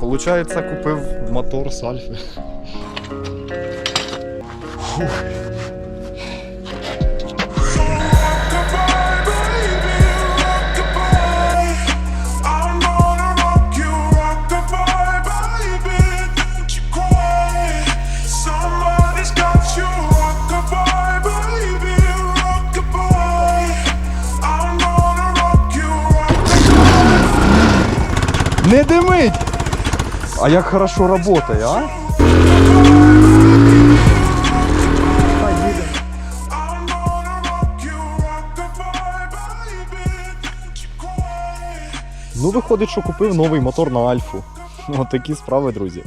Получається, купив мотор з Альфи. Фух. Не димить! А як хорошо работає, а? Ну, виходить, що купив новий мотор на Альфу. От такі справи, друзі.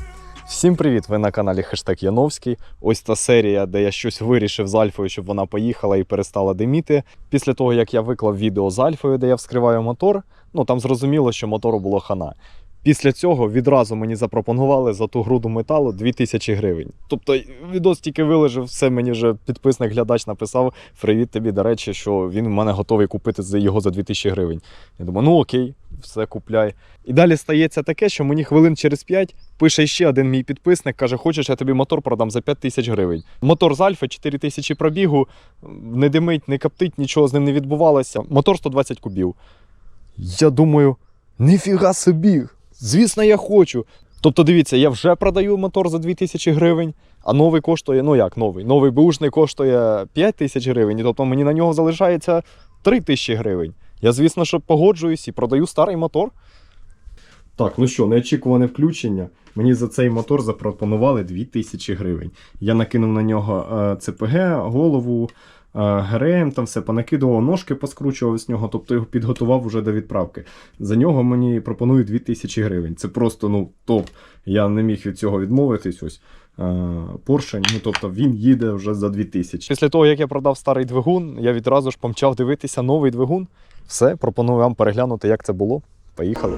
Всім привіт! Ви на каналі Хештег Яновський. Ось та серія, де я щось вирішив з Альфою, щоб вона поїхала і перестала диміти. Після того, як я виклав відео з Альфою, де я вскриваю мотор, ну там зрозуміло, що мотору було хана. Після цього відразу мені запропонували за ту груду металу 2000 гривень. Тобто відос тільки вилежив, все мені вже підписник глядач написав. Привіт тобі, до речі, що він в мене готовий купити його за 2000 гривень. Я думаю, ну окей, все купляй. І далі стається таке, що мені хвилин через 5 пише ще один мій підписник, каже: Хочеш, я тобі мотор продам за 5 тисяч гривень. Мотор з Альфа, 4 тисячі пробігу, не димить, не коптить, нічого з ним не відбувалося. Мотор 120 кубів. Я думаю, ніфіга собі! Звісно, я хочу. Тобто, дивіться, я вже продаю мотор за 2000 гривень, а новий коштує, ну як новий? Новий бушний коштує 5 тисяч гривень, і тобто мені на нього залишається 3 тисячі гривень. Я, звісно, що погоджуюсь і продаю старий мотор. Так, ну що, неочікуване включення. Мені за цей мотор запропонували 2000 гривень. Я накинув на нього е, ЦПГ, голову, е, ГРМ, там все понакидував, ножки поскручував з нього, тобто його підготував уже до відправки. За нього мені пропонують 2000 гривень. Це просто ну, топ. Я не міг від цього відмовитись. Ось. Поршень, ну тобто він їде вже за 2000. Після того, як я продав старий двигун, я відразу ж помчав дивитися новий двигун. Все, пропоную вам переглянути, як це було. Поїхали.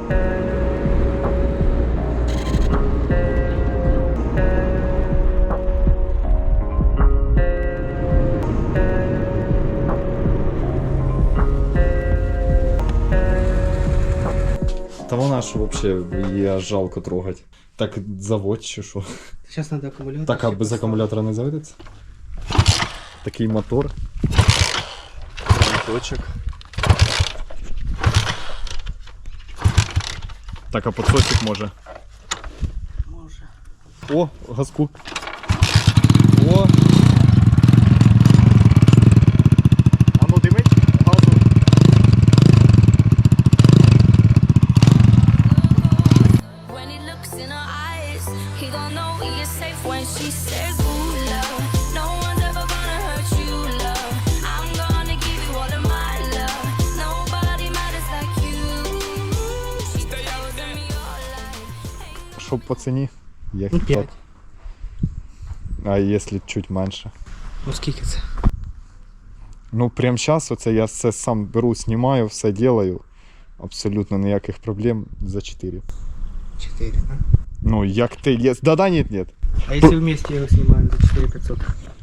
Ж взагалі її жалко трогати. Так заводь чи що? Сейчас надо аккумулятор. Так, а без акумулятора не заведеться? Такий мотор. Моточок. Так, а подсосик може. Може. О, газку. О. when she says, Ooh, love. No one's ever gonna hurt you, love. I'm gonna give you all of my love. Nobody matters like you. She tells me your life. Щоб по ціні? Як Ну, так? А якщо чуть менше? Ну скільки це? Ну, прямо зараз оце я все сам беру, знімаю, все делаю. Абсолютно ніяких проблем за 4. Чотири, да? Ну, як ти. є- Да-да, нет, нет. А если вместе его снимаем за 4500?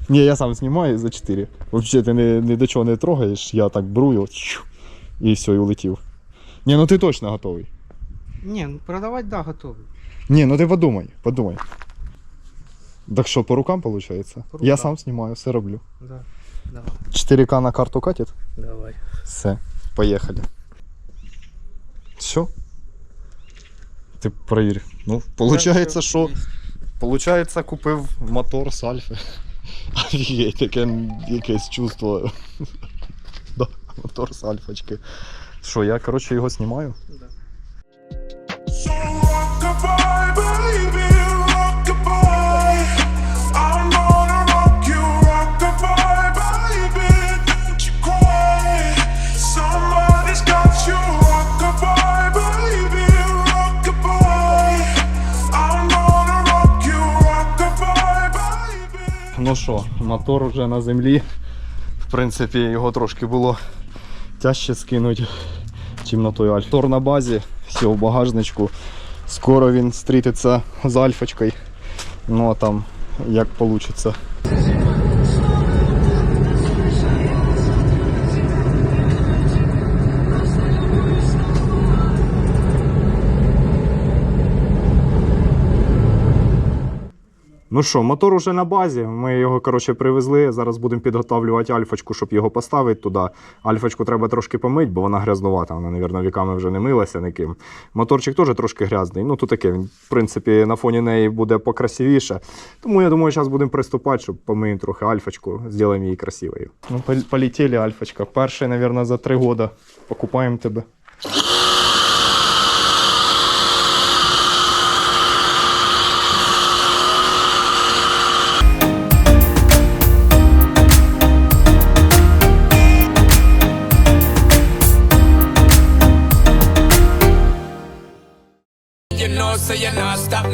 Ні, я сам знімаю за 4. Взагалі ти ні, ні до чого не трогаєш, я так беру його чу, і все, і улетів. Ні, ну ти точно готовий. Не, ну продавать, да, готовый. Ні, ну ти подумай, подумай. Так що, по рукам виходить? По Я рукам. сам знімаю, все роблю. Да. Давай, 4К на карту катить? давай. Все, поїхали. Все? Ти перевір. Ну, Да, що. есть. Получається, купив мотор з Альфи. Офігеть, таке якесь чувство. да, мотор з Альфочки. Що, я, коротше, його знімаю? Да. Що, мотор вже на землі. В принципі, його трошки було тяжче скинути, чим на той Альфі. Мотор на базі, все в багажничку. Скоро він зустрітиться з Альфочкою. Ну а там як вийде. Ну що, мотор уже на базі. Ми його коротше привезли. Зараз будемо підготовлювати альфочку, щоб його поставити туди. Альфочку треба трошки помити, бо вона грязнувата. Вона, мабуть, віками вже не милася ніким. Моторчик теж трошки грязний. Ну, тут таке, він, в принципі, на фоні неї буде покрасивіше. Тому я думаю, зараз будемо приступати, щоб помиємо трохи альфочку, зробимо її красивою. Ну, полетіли, альфочка. Перший, мабуть, за три роки покупаємо тебе.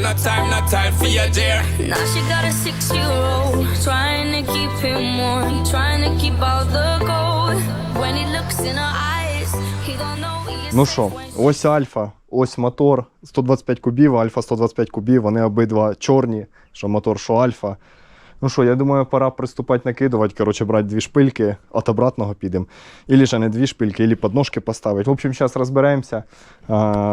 No time, no time for your dear. Now she got a six year old, trying to keep him warm, trying to keep all the gold. When he looks in her eyes, he don't know he Ну що, ось альфа, ось мотор, 125 кубів, альфа 125 кубів, вони обидва чорні, що мотор, що альфа. Ну що, я думаю, пора приступати накидувати, коротше, брати дві шпильки, от обратного підемо. Ілі ж не дві шпильки, ілі подножки поставити. В общем, зараз розберемося.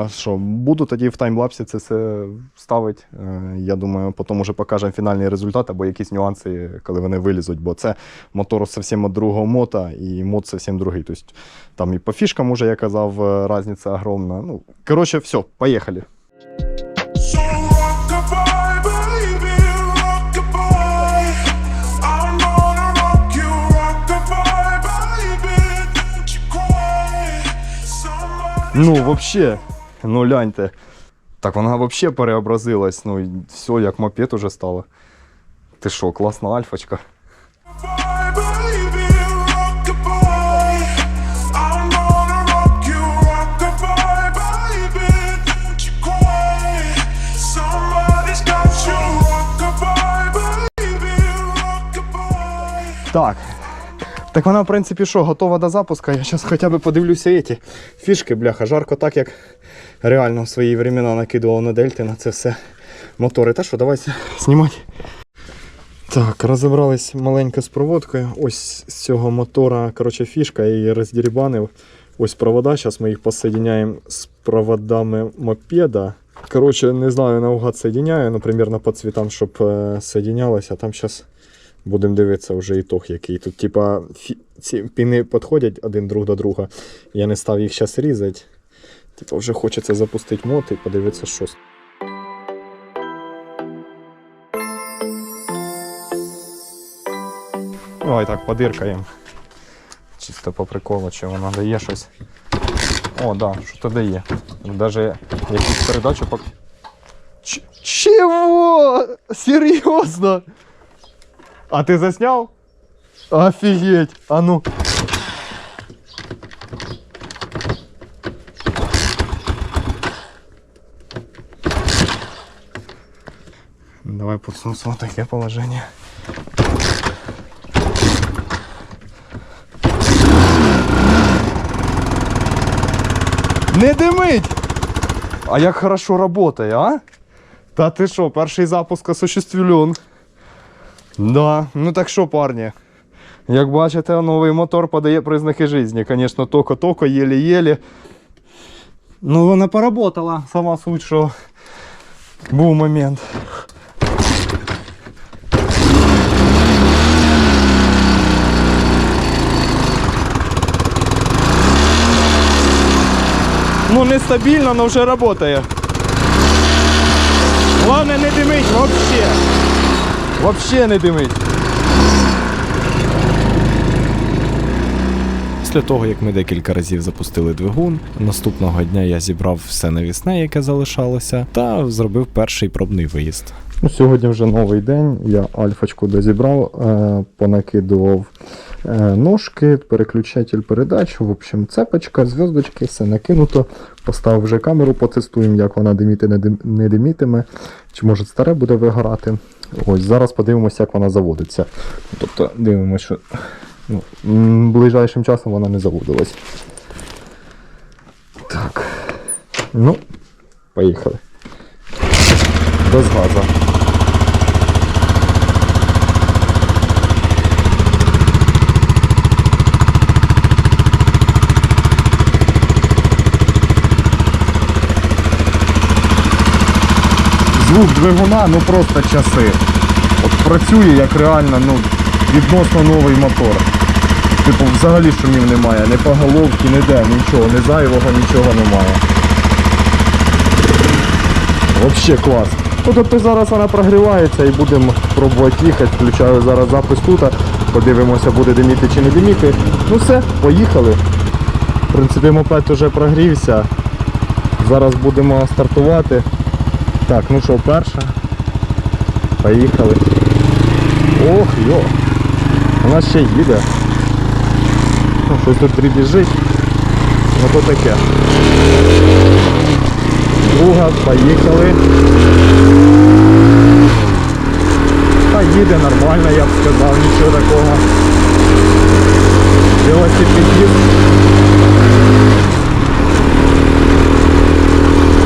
Що, буду тоді в таймлапсі це все ставити. Е, Я думаю, потім вже покажемо фінальний результат або якісь нюанси, коли вони вилізуть, бо це мотор зовсім другого мота, і мод зовсім другий. Тобто, там і по фішкам, уже я казав, е, різниця огромна. Ну, коротше, все, поїхали. Ну, вообще, ну гляньте. Так вона вообще переобразилась. Ну, все, як мопед уже стало. Ти що, класна альфочка. Так. Так вона, в принципі, що, готова до запуску. Я зараз хоча б подивлюся ці фішки, бляха. Жарко так, як реально в свої времена накидував на дельти на це все мотори. Та що, давайте знімати. Так, розібрались маленько з проводкою. Ось з цього мотора, коротше, фішка, я її роздірібанив. Ось провода. Зараз ми їх посоединяємо з проводами мопеда. Коротше, не знаю, наугад соединяю, ну, примерно по цвітам, щоб е, соединялося. Там зараз будемо дивитися вже ітог який. Тут, типа, ці піни підходять один друг до друга. Я не став їх зараз різати. Типа, вже хочеться запустити мод і подивитися, що. з- Давай так, подиркаємо. Чисто по приколу, чи воно дає щось. О, да, що то дає. Даже якусь передачу пок... Ч- Чего? Серйозно? А ти засняв? Офігеть! А ну. Давай посмотрим таке положення. Не димить! А як хорошо работає, а? Та ти що, перший запуск осуществлен. Да, ну так що, парні? Як бачите, новий мотор подає признаки життя. Звісно, токо-токо, єлі-єлі. Ну, вона поработала. Сама суть, що був момент. Ну, нестабільно, але вже працює. Главное не димить вообще. Вообще не димить. Після того, як ми декілька разів запустили двигун, наступного дня я зібрав все навісне, яке залишалося, та зробив перший пробний виїзд. Ну, сьогодні вже новий день. Я альфочку дозібрав, е, понакидував ножки, переключатель передач. В общем, цепочка, зв'язочки, все накинуто. Поставив вже камеру, потестуємо, як вона диміти не, дим, не димітиме, чи може старе буде вигорати. Ось зараз подивимося, як вона заводиться. Тобто дивимося, що ну, ближайшим часом вона не заводилась. Так. Ну, поїхали. Без газу. Звук двигуна, ну просто часи. От працює як реально ну, відносно новий мотор. Типу, взагалі шумів немає, не по головці, ніде, нічого, не зайвого, нічого немає. Вообще клас. Ну, тобто зараз вона прогрівається і будемо пробувати їхати. Включаю зараз запис тут. Подивимося, буде диміти чи не диміти. Ну все, поїхали. В принципі, мопед вже прогрівся. Зараз будемо стартувати. Так, ну що, перша. Поїхали. Ох, йо. Вона ще їде. Ну, щось тут дрібіжить. Ну то таке. Друга, поїхали. Та їде нормально, я б сказав, нічого такого. Велосипедист.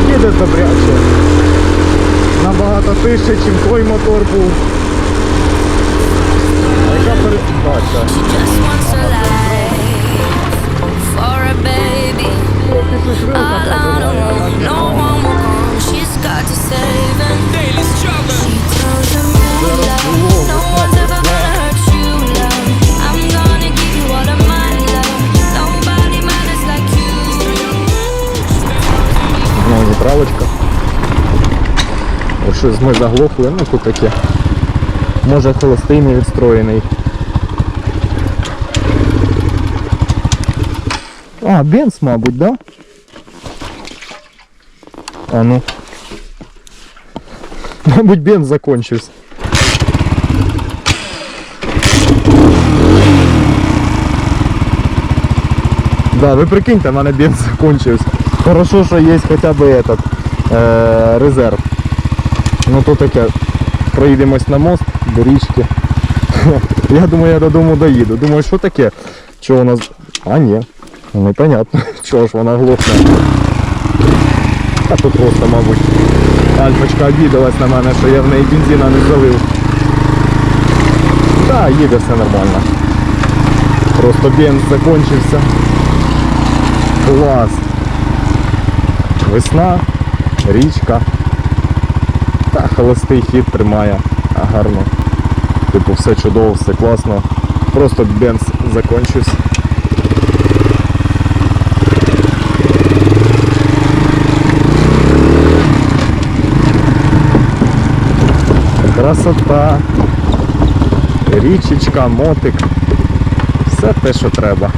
Їде добряче. Набагато тише, ніж той мотор був. А яка передача? She just wants a life for a baby. Alone, alone, no one will come. She's got to save him. Daily struggle. She tells him, no one's ever gonna hurt you, love. I'm gonna give you all of my love. Nobody matters like you." Знову заправочка. Ось щось ми заглохли, ну тут таке. Може холостий не відстроєний. А, бенз, мабуть, да? А ну. Мабуть, бенз закончився. Да, ви прикиньте, в мене бенз закончився. Хорошо, що є хоча б этот, е, резерв. Ну то таке. Проїдемось на мост до річки. Я думаю, я додому доїду. Думаю, що таке? У нас. А ні. Ну непонятно. Чого ж вона глохне. А то просто, мабуть. Альфочка обідалась на мене, що я в неї бензина не залив. Так, їде все нормально. Просто бенз закончився. Клас. Весна, річка. Холостий хід тримає гарно. Типу все чудово, все класно. Просто бенз закончився. Красота. Річечка, мотик. Все те, що треба.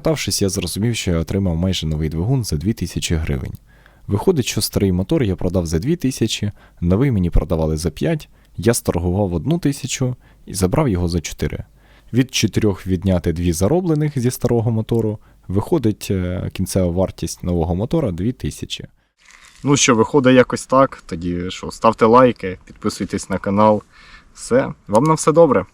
Покатавшись, я зрозумів, що я отримав майже новий двигун за 2000 гривень. Виходить, що старий мотор я продав за 2000, новий мені продавали за 5, я сторгував 1000 і забрав його за 4. Від 4 відняти 2 зароблених зі старого мотору, виходить е, кінцева вартість нового мотора 2000. Ну що, виходить якось так. Тоді що, ставте лайки, підписуйтесь на канал. Все, вам на все добре.